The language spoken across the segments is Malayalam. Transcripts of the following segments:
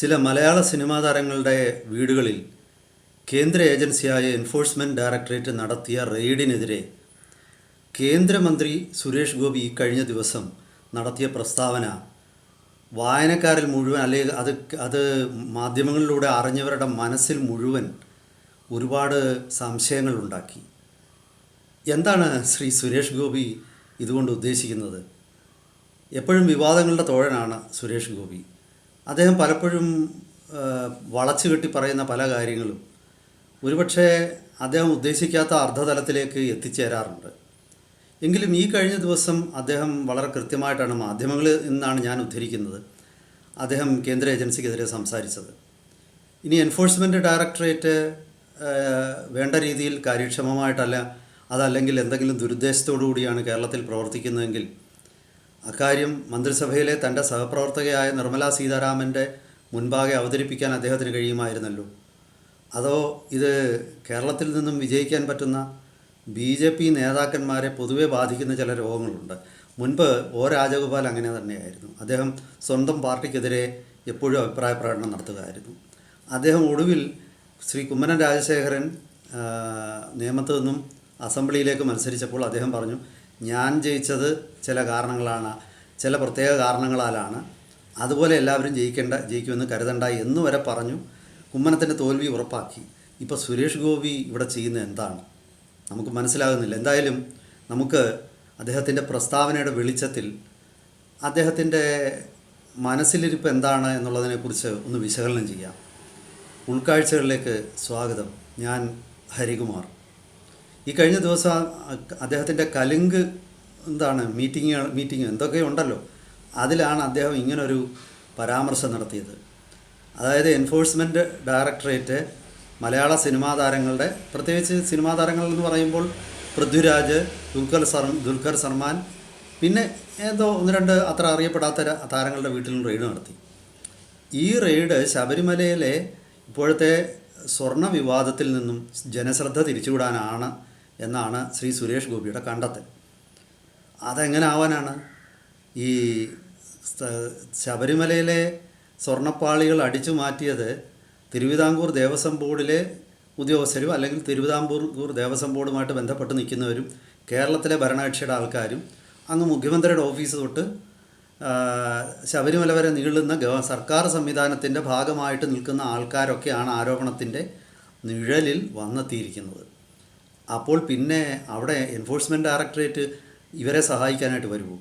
ചില മലയാള സിനിമാ താരങ്ങളുടെ വീടുകളിൽ കേന്ദ്ര ഏജൻസിയായ എൻഫോഴ്സ്മെന്റ് ഡയറക്ടറേറ്റ് നടത്തിയ റെയ്ഡിനെതിരെ കേന്ദ്രമന്ത്രി സുരേഷ് ഗോപി കഴിഞ്ഞ ദിവസം നടത്തിയ പ്രസ്താവന വായനക്കാരിൽ മുഴുവൻ അല്ലെങ്കിൽ അത് അത് മാധ്യമങ്ങളിലൂടെ അറിഞ്ഞവരുടെ മനസ്സിൽ മുഴുവൻ ഒരുപാട് സംശയങ്ങൾ ഉണ്ടാക്കി. എന്താണ് ശ്രീ സുരേഷ് ഗോപി ഇതുകൊണ്ട് ഉദ്ദേശിക്കുന്നത്? എപ്പോഴും വിവാദങ്ങളുടെ തോഴനാണ് സുരേഷ് ഗോപി. അദ്ദേഹം പലപ്പോഴും വളച്ചു കെട്ടി പറയുന്ന പല കാര്യങ്ങളും. ഒരുപക്ഷെ അദ്ദേഹം ഉദ്ദേശിക്കാത്ത അർദ്ധതലത്തിലേക്ക് എത്തിച്ചേരാറുണ്ട്. എങ്കിലും ഈ കഴിഞ്ഞ ദിവസം അദ്ദേഹം വളരെ കൃത്യമായിട്ടാണ് മാധ്യമങ്ങളിൽ നിന്നാണ് ഞാൻ ഉദ്ധരിക്കുന്നത്. അദ്ദേഹം കേന്ദ്ര ഏജൻസിക്കെതിരെ സംസാരിച്ചത്. ഇനി എൻഫോഴ്സ്മെന്റ് ഡയറക്ടറേറ്റ് വേണ്ട രീതിയിൽ കാര്യക്ഷമമായിട്ടല്ല അതല്ലെങ്കിൽ എന്തെങ്കിലും ദുരുദ്ദേശത്തോടു കൂടിയാണ് കേരളത്തിൽ പ്രവർത്തിക്കുന്നതെങ്കിൽ അക്കാര്യം മന്ത്രിസഭയിലെ തന്റെ സഹപ്രവർത്തകയായ നിർമ്മലാ സീതാരാമന്റെ മുൻപാകെ അവതരിപ്പിക്കാൻ അദ്ദേഹത്തിന് കഴിയുമായിരുന്നല്ലോ. അതോ ഇത് കേരളത്തിൽ നിന്നും വിജയിക്കാൻ പറ്റുന്ന ബി ജെ പി നേതാക്കന്മാരെ പൊതുവെ ബാധിക്കുന്ന ചില രോഗങ്ങളുണ്ട്. മുൻപ് ഒ രാജഗോപാൽ അങ്ങനെ തന്നെയായിരുന്നു. അദ്ദേഹം സ്വന്തം പാർട്ടിക്കെതിരെ എപ്പോഴും അഭിപ്രായ പ്രകടനം നടത്തുകയായിരുന്നു. അദ്ദേഹം ഒടുവിൽ ശ്രീ കുമ്മനം രാജശേഖരൻ നിയമത്തു നിന്നും അസംബ്ലിയിലേക്ക് മത്സരിച്ചപ്പോൾ അദ്ദേഹം പറഞ്ഞു ഞാൻ ജയിച്ചത് ചില കാരണങ്ങളാണ് ചില പ്രത്യേക കാരണങ്ങളാലാണ്. അതുപോലെ എല്ലാവരും ജയിക്കേണ്ട ജയിക്കുമെന്ന് കരുതണ്ട എന്ന് വരെ പറഞ്ഞു കുമ്മനത്തിന്റെ തോൽവി ഉറപ്പാക്കി. ഇപ്പോൾ സുരേഷ് ഗോപി ഇവിടെ ചെയ്യുന്നത് എന്താണ്? നമുക്ക് മനസ്സിലാകുന്നില്ല. എന്തായാലും നമുക്ക് അദ്ദേഹത്തിന്റെ പ്രസ്താവനയുടെ വെളിച്ചത്തിൽ അദ്ദേഹത്തിന്റെ മനസ്സിലിരിപ്പ് എന്താണ് എന്നുള്ളതിനെക്കുറിച്ച് ഒന്ന് വിശകലനം ചെയ്യാം. ഉൾക്കാഴ്ചകളിലേക്ക് സ്വാഗതം. ഞാൻ ഹരികുമാർ. ഈ കഴിഞ്ഞ ദിവസം അദ്ദേഹത്തിന്റെ കലുങ്ക് എന്താണ് മീറ്റിംഗ് മീറ്റിംഗ് എന്തൊക്കെ ഉണ്ടല്ലോ അതിലാണ് അദ്ദേഹം ഇങ്ങനൊരു പരാമർശം നടത്തിയത്. അതായത് എൻഫോഴ്സ്മെന്റ് ഡയറക്ടറേറ്റ് മലയാള സിനിമാ താരങ്ങളുടെ പ്രത്യേകിച്ച് സിനിമാ താരങ്ങൾ എന്ന് പറയുമ്പോൾ പൃഥ്വിരാജ് ദുൽഖർ സർ ദുൽഖർ സൽമാൻ പിന്നെ ഏതോ ഒന്ന് രണ്ട് അത്ര അറിയപ്പെടാത്ത താരങ്ങളുടെ വീട്ടിലും റെയ്ഡ് നടത്തി. ഈ റെയ്ഡ് ശബരിമലയിലെ ഇപ്പോഴത്തെ സ്വർണ വിവാദത്തിൽ നിന്നും ജനശ്രദ്ധ തിരിച്ചുവിടാനാണ് എന്നാണ് ശ്രീ സുരേഷ് ഗോപിയുടെ കണ്ടെത്തൽ. അതെങ്ങനെ ആവാനാണ് ഈ ശബരിമലയിലെ സ്വർണപ്പാളികൾ അടിച്ചു മാറ്റിയത് തിരുവിതാംകൂർ ദേവസ്വം ബോർഡിലെ ഉദ്യോഗസ്ഥരും അല്ലെങ്കിൽ തിരുവിതാംകൂർ ദേവസ്വം ബോർഡുമായിട്ട് ബന്ധപ്പെട്ട് നിൽക്കുന്നവരും കേരളത്തിലെ ഭരണകക്ഷിയുടെ ആൾക്കാരും അങ്ങ് മുഖ്യമന്ത്രിയുടെ ഓഫീസ് തൊട്ട് ശബരിമല വരെ നീളുന്ന ഗവ സർക്കാർ സംവിധാനത്തിന്റെ ഭാഗമായിട്ട് നിൽക്കുന്ന ആൾക്കാരൊക്കെയാണ് ആരോപണത്തിന്റെ നിഴലിൽ വന്നെത്തിയിരിക്കുന്നത്. അപ്പോൾ പിന്നെ അവിടെ എൻഫോഴ്സ്മെന്റ് ഡയറക്ടറേറ്റ് ഇവരെ സഹായിക്കാനായിട്ട് വരുമോ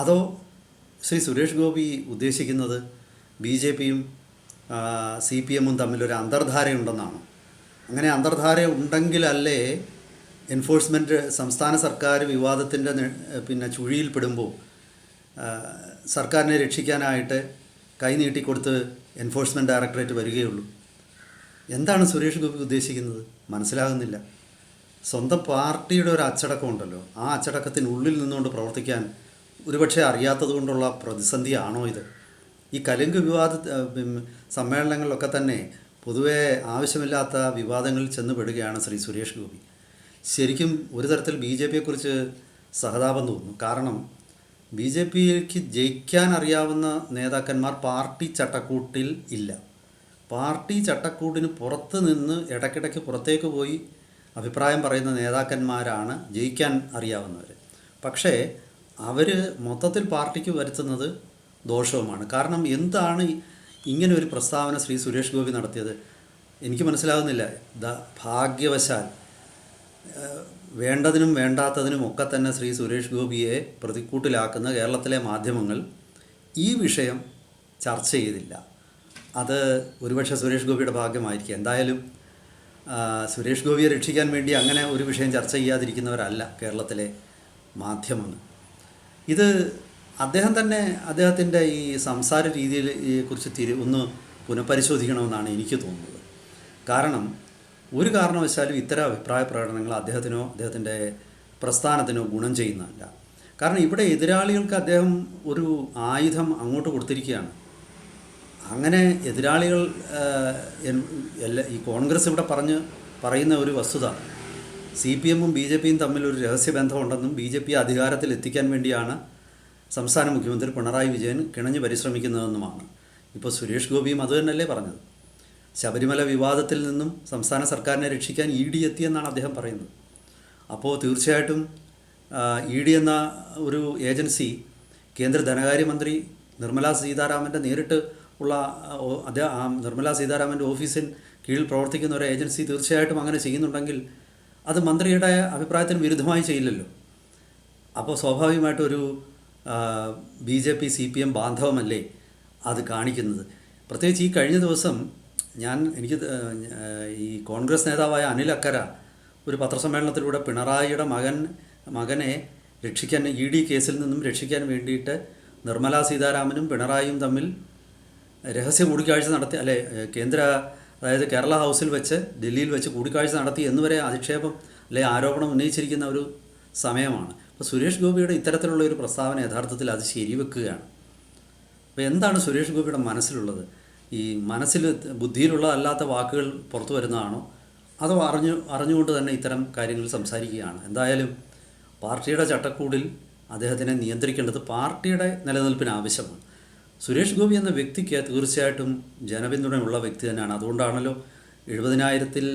അതോ ശ്രീ സുരേഷ് ഗോപി ഉദ്ദേശിക്കുന്നത് ബി ജെ പിയും സി പി എമ്മും തമ്മിലൊരു അന്തർധാരയുണ്ടെന്നാണ്? അങ്ങനെ അന്തർധാര ഉണ്ടെങ്കിലല്ലേ എൻഫോഴ്സ്മെന്റ് സംസ്ഥാന സർക്കാർ വിവാദത്തിന്റെ പിന്നെ ചുഴിയിൽപ്പെടുമ്പോൾ സർക്കാരിനെ രക്ഷിക്കാനായിട്ട് കൈനീട്ടിക്കൊടുത്ത് എൻഫോഴ്സ്മെന്റ് ഡയറക്ടറേറ്റ് വരികയുള്ളൂ. എന്താണ് സുരേഷ് ഗോപി ഉദ്ദേശിക്കുന്നത്? മനസ്സിലാകുന്നില്ല. സ്വന്തം പാർട്ടിയുടെ ഒരു അച്ചടക്കമുണ്ടല്ലോ ആ അച്ചടക്കത്തിനുള്ളിൽ നിന്നുകൊണ്ട് പ്രവർത്തിക്കാൻ ഒരുപക്ഷെ അറിയാത്തത് കൊണ്ടുള്ള പ്രതിസന്ധിയാണോ ഇത്? ഈ കലുങ്ക് വിവാദ സമ്മേളനങ്ങളിലൊക്കെ തന്നെ പൊതുവേ ആവശ്യമില്ലാത്ത വിവാദങ്ങളിൽ ചെന്നുപെടുകയാണ് ശ്രീ സുരേഷ് ഗോപി. ശരിക്കും ഒരു തരത്തിൽ ബി ജെ പിയെക്കുറിച്ച് സഹതാപം തോന്നുന്നു. കാരണം ബി ജെ പിക്ക് ജയിക്കാൻ അറിയാവുന്ന നേതാക്കന്മാർ പാർട്ടി ചട്ടക്കൂട്ടിൽ ഇല്ല. പാർട്ടി ചട്ടക്കൂട്ടിന് പുറത്ത് നിന്ന് ഇടയ്ക്കിടയ്ക്ക് പുറത്തേക്ക് പോയി അഭിപ്രായം പറയുന്ന നേതാക്കന്മാരാണ് ജയിക്കാൻ അറിയാവുന്നവർ പക്ഷേ അവർ മൊത്തത്തിൽ പാർട്ടിക്ക് വരുത്തുന്നത് ദോഷവുമാണ്. കാരണം എന്താണ് ഇങ്ങനെ ഒരു പ്രസ്താവന ശ്രീ സുരേഷ് ഗോപി നടത്തിയത്? എനിക്ക് മനസ്സിലാകുന്നില്ല ദ ഭാഗ്യവശാൽ വേണ്ടതിനും വേണ്ടാത്തതിനും ഒക്കെ തന്നെ ശ്രീ സുരേഷ് ഗോപിയെ പ്രതിക്കൂട്ടിലാക്കുന്ന കേരളത്തിലെ മാധ്യമങ്ങൾ ഈ വിഷയം ചർച്ച ചെയ്തില്ല. അത് ഒരുപക്ഷെ സുരേഷ് ഗോപിയുടെ ഭാഗ്യമായിരിക്കും. എന്തായാലും സുരേഷ് ഗോപിയെ രക്ഷിക്കാൻ വേണ്ടി അങ്ങനെ ഒരു വിഷയം ചർച്ച ചെയ്യാതിരിക്കുന്നവരല്ല കേരളത്തിലെ മാധ്യമങ്ങൾ. ഇത് അദ്ദേഹം തന്നെ അദ്ദേഹത്തിന്റെ ഈ സംസാര രീതിയെക്കുറിച്ച് തിരി ഒന്ന് പുനഃപരിശോധിക്കണമെന്നാണ് എനിക്ക് തോന്നുന്നത്. കാരണം ഒരു കാരണവശാലും ഇത്തരം അഭിപ്രായ പ്രകടനങ്ങൾ അദ്ദേഹത്തിനോ അദ്ദേഹത്തിന്റെ പ്രസ്ഥാനത്തിനോ ഗുണം ചെയ്യുന്നതല്ല. കാരണം ഇവിടെ എതിരാളികൾക്ക് അദ്ദേഹം ഒരു ആയുധം അങ്ങോട്ട് കൊടുത്തിരിക്കുകയാണ്. അങ്ങനെ എതിരാളികൾ എല്ലാ ഈ കോൺഗ്രസ് ഇവിടെ പറഞ്ഞ് പറയുന്ന ഒരു വസ്തുത സി പി എമ്മും ബി ജെ പിയും തമ്മിൽ ഒരു രഹസ്യബന്ധമുണ്ടെന്നും ബി ജെ പി അധികാരത്തിൽ എത്തിക്കാൻ വേണ്ടിയാണ് സംസ്ഥാന മുഖ്യമന്ത്രി പിണറായി വിജയൻ കിണഞ്ഞ് പരിശ്രമിക്കുന്നതെന്നുമാണ്. ഇപ്പോൾ സുരേഷ് ഗോപിയും അത് തന്നെയല്ലേ പറഞ്ഞത്. ശബരിമല വിവാദത്തിൽ നിന്നും സംസ്ഥാന സർക്കാരിനെ രക്ഷിക്കാൻ ഇ ഡി എത്തിയെന്നാണ് അദ്ദേഹം പറയുന്നത്. അപ്പോൾ തീർച്ചയായിട്ടും ഇ ഡി എന്ന ഒരു ഏജൻസി കേന്ദ്ര ധനകാര്യമന്ത്രി നിർമ്മലാ സീതാരാമന്റെ നേരിട്ട് ഉള്ള അദ്ദേഹം നിർമ്മലാ സീതാരാമന്റെ ഓഫീസിൽ കീഴിൽ പ്രവർത്തിക്കുന്ന ഒരു ഏജൻസി തീർച്ചയായിട്ടും അങ്ങനെ ചെയ്യുന്നുണ്ടെങ്കിൽ അത് മന്ത്രിയുടെ അഭിപ്രായത്തിന് വിരുദ്ധമായി ചെയ്യില്ലല്ലോ. അപ്പോൾ സ്വാഭാവികമായിട്ടൊരു B J P C P M ബാന്ധവമല്ലേ അത് കാണിക്കുന്നത്. പ്രത്യേകിച്ച് ഈ കഴിഞ്ഞ ദിവസം ഞാൻ എനിക്ക് ഈ കോൺഗ്രസ് നേതാവായ അനിൽ അക്കര ഒരു പത്രസമ്മേളനത്തിലൂടെ പിണറായിയുടെ മകൻ മകനെ രക്ഷിക്കാൻ ഇ ഡി കേസിൽ നിന്നും രക്ഷിക്കാൻ വേണ്ടിയിട്ട് നിർമ്മലാ സീതാരാമനും പിണറായിയും തമ്മിൽ രഹസ്യ കൂടിക്കാഴ്ച നടത്തി അല്ലെ കേന്ദ്ര അതായത് കേരള ഹൗസിൽ വെച്ച് ഡൽഹിയിൽ വെച്ച് കൂടിക്കാഴ്ച നടത്തി എന്നുവരെ അധിക്ഷേപം അല്ലെ ആരോപണം ഉന്നയിച്ചിരിക്കുന്ന ഒരു സമയമാണ്. അപ്പോൾ സുരേഷ് ഗോപിയുടെ ഇത്തരത്തിലുള്ള ഒരു പ്രസ്താവന യഥാർത്ഥത്തിൽ അത് ശരിവെക്കുകയാണ്. അപ്പോൾ എന്താണ് സുരേഷ് ഗോപിയുടെ മനസ്സിലുള്ളത്? ഈ മനസ്സിൽ ബുദ്ധിയിലുള്ളതല്ലാത്ത വാക്കുകൾ പുറത്തു വരുന്നതാണോ? അതോ അറിഞ്ഞു അറിഞ്ഞുകൊണ്ട് തന്നെ ഇത്തരം കാര്യങ്ങൾ സംസാരിക്കുകയാണ്? എന്തായാലും പാർട്ടിയുടെ ചട്ടക്കൂടിൽ അദ്ദേഹത്തിനെ നിയന്ത്രിക്കേണ്ടത് പാർട്ടിയുടെ നിലനിൽപ്പിന് ആവശ്യമാണ്. സുരേഷ് ഗോപി എന്ന വ്യക്തിക്ക് തീർച്ചയായിട്ടും ജനപിന്തുണയുള്ള വ്യക്തി തന്നെയാണ്. അതുകൊണ്ടാണല്ലോ എഴുപതിനായിരത്തിൽ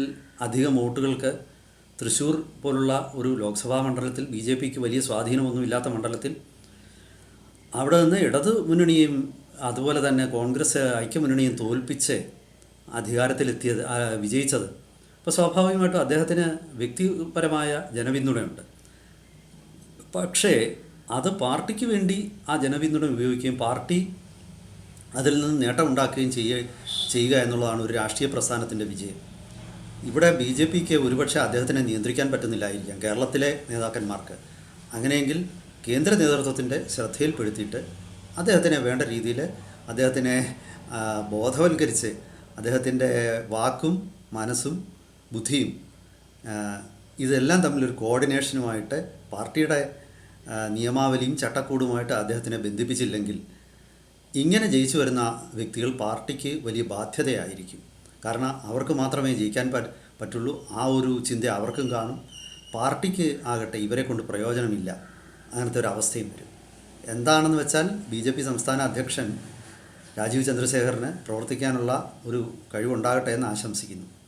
അധികം വോട്ടുകൾക്ക് തൃശ്ശൂർ പോലുള്ള ഒരു ലോക്സഭാ മണ്ഡലത്തിൽ ബി ജെ പിക്ക് വലിയ സ്വാധീനമൊന്നുമില്ലാത്ത മണ്ഡലത്തിൽ അവിടെ നിന്ന് ഇടത് മുന്നണിയും അതുപോലെ തന്നെ കോൺഗ്രസ് ഐക്യമുന്നണിയും തോൽപ്പിച്ച് അധികാരത്തിലെത്തിയത് വിജയിച്ചത്. അപ്പോൾ സ്വാഭാവികമായിട്ടും അദ്ദേഹത്തിന് വ്യക്തിപരമായ ജനപിന്തുണയുണ്ട്. പക്ഷേ അത് പാർട്ടിക്ക് വേണ്ടി ആ ജനപിന്തുണ ഉപയോഗിക്കുകയും പാർട്ടി അതിൽ നിന്ന് നേട്ടം ഉണ്ടാക്കുകയും ചെയ്യുക എന്നുള്ളതാണ് ഒരു രാഷ്ട്രീയ പ്രസ്ഥാനത്തിന്റെ വിജയം. ഇവിടെ ബി ജെ പിക്ക് ഒരുപക്ഷെ അദ്ദേഹത്തിനെ നിയന്ത്രിക്കാൻ പറ്റുന്നില്ലായിരിക്കാം കേരളത്തിലെ നേതാക്കന്മാർക്ക്. അങ്ങനെയെങ്കിൽ കേന്ദ്ര നേതൃത്വത്തിന്റെ ശ്രദ്ധയിൽപ്പെടുത്തിയിട്ട് അദ്ദേഹത്തിനെ വേണ്ട രീതിയിൽ അദ്ദേഹത്തിനെ ബോധവൽക്കരിച്ച് അദ്ദേഹത്തിന്റെ വാക്കും മനസ്സും ബുദ്ധിയും ഇതെല്ലാം തമ്മിലൊരു കോർഡിനേഷനുമായിട്ട് പാർട്ടിയുടെ നിയമാവലിയും ചട്ടക്കൂടുമായിട്ട് അദ്ദേഹത്തിനെ ബന്ധിപ്പിച്ചില്ലെങ്കിൽ ഇങ്ങനെ ജയിച്ചു വരുന്ന വ്യക്തികൾ പാർട്ടിക്ക് വലിയ ബാധ്യതയായിരിക്കും. കാരണം അവർക്ക് മാത്രമേ ജയിക്കാൻ പറ്റുള്ളൂ. ആ ഒരു ചിന്ത അവർക്കും കാണും. പാർട്ടിക്ക് ആകട്ടെ ഇവരെ കൊണ്ട് പ്രയോജനമില്ല. അങ്ങനത്തെ ഒരു അവസ്ഥയും വരും. എന്താണെന്ന് വെച്ചാൽ ബി ജെ പി സംസ്ഥാന അധ്യക്ഷൻ രാജീവ് ചന്ദ്രശേഖറിന് പ്രവർത്തിക്കാനുള്ള ഒരു കഴിവുണ്ടാകട്ടെ എന്ന് ആശംസിക്കുന്നു.